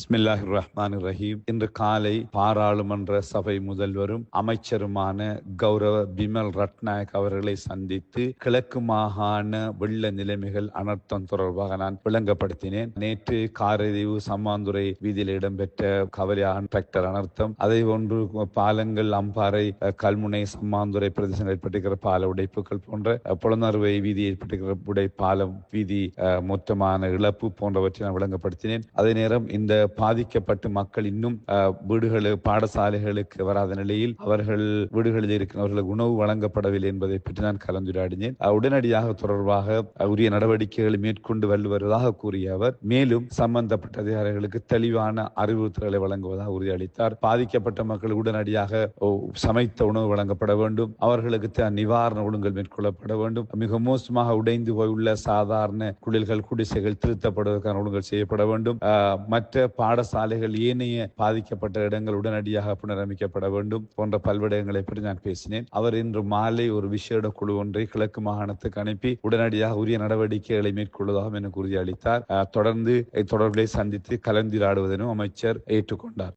பிஸ்மில்லாஹி ரஹ்மான் ரஹீம் இன்று காலை பாராளுமன்ற சபை முதல்வரும் அமைச்சருமான கௌரவ பிமல் ரட்நாயக் அவர்களை சந்தித்து கிழக்கு மாகாண வெள்ள நிலைமைகள் அனர்த்தம் தொடர்பாக நான் விளங்கப்படுத்தினேன். நேற்று காரதீவு சம்மாந்துறை வீதியில் இடம்பெற்ற கவலையான டிராக்டர் அனர்த்தம் அதே போன்று பாலங்கள் அம்பாறை கல்முனை சம்மாந்துறை பிரதேசங்கள் ஏற்பட்டிருக்கிற பால உடைப்புகள் போன்ற புலனறுவை வீதி ஏற்பட்டிருக்கிற உடை பாலம் வீதி அஹ், மொத்தமான இழப்பு போன்றவற்றை நான் விளங்கப்படுத்தினேன். அதே நேரம் இந்த பாதிக்கப்பட்டு மக்கள் இன்னும் வீடுகள் பாடசாலைகளுக்கு வராத நிலையில் அவர்கள் வீடுகளில் இருக்கிறவர்களுக்கு உணவு வழங்கப்படவில்லை என்பதை பற்றி நான் கலந்துரையாடினேன். உடனடியாக தொடர்பாக உரிய நடவடிக்கைகளை மேற்கொண்டு வருவதாக கூறிய அவர் மேலும் சம்பந்தப்பட்ட அதிகாரிகளுக்கு தெளிவான அறிவுறுத்தல்களை வழங்குவதாக உறுதியளித்தார். பாதிக்கப்பட்ட மக்கள் உடனடியாக சமைத்த உணவு வழங்கப்பட வேண்டும். அவர்களுக்கு நிவாரண ஒழுங்கல் மேற்கொள்ளப்பட வேண்டும். மிக மோசமாக உடைந்து போயுள்ள சாதாரண குளிர்கள் குடிசைகள் திருத்தப்படுவதற்கான ஒழுங்கல் செய்யப்பட வேண்டும். மற்ற பாடசாலைகள் ஏனைய பாதிக்கப்பட்ட இடங்கள் உடனடியாக புனரமைக்கப்பட வேண்டும் போன்ற பல்விடயங்களை பற்றி நான் பேசினேன். அவர் இன்று மாலை ஒரு விசேட குழு ஒன்றை கிழக்கு மாகாணத்துக்கு அனுப்பி உடனடியாக உரிய நடவடிக்கைகளை மேற்கொள்வதாகவும் எனக்கு உறுதியளித்தார். தொடர்ந்து தொடர்பை சந்தித்து கலந்துரையாடுவதனும் அமைச்சர் ஏற்றுக்கொண்டார்.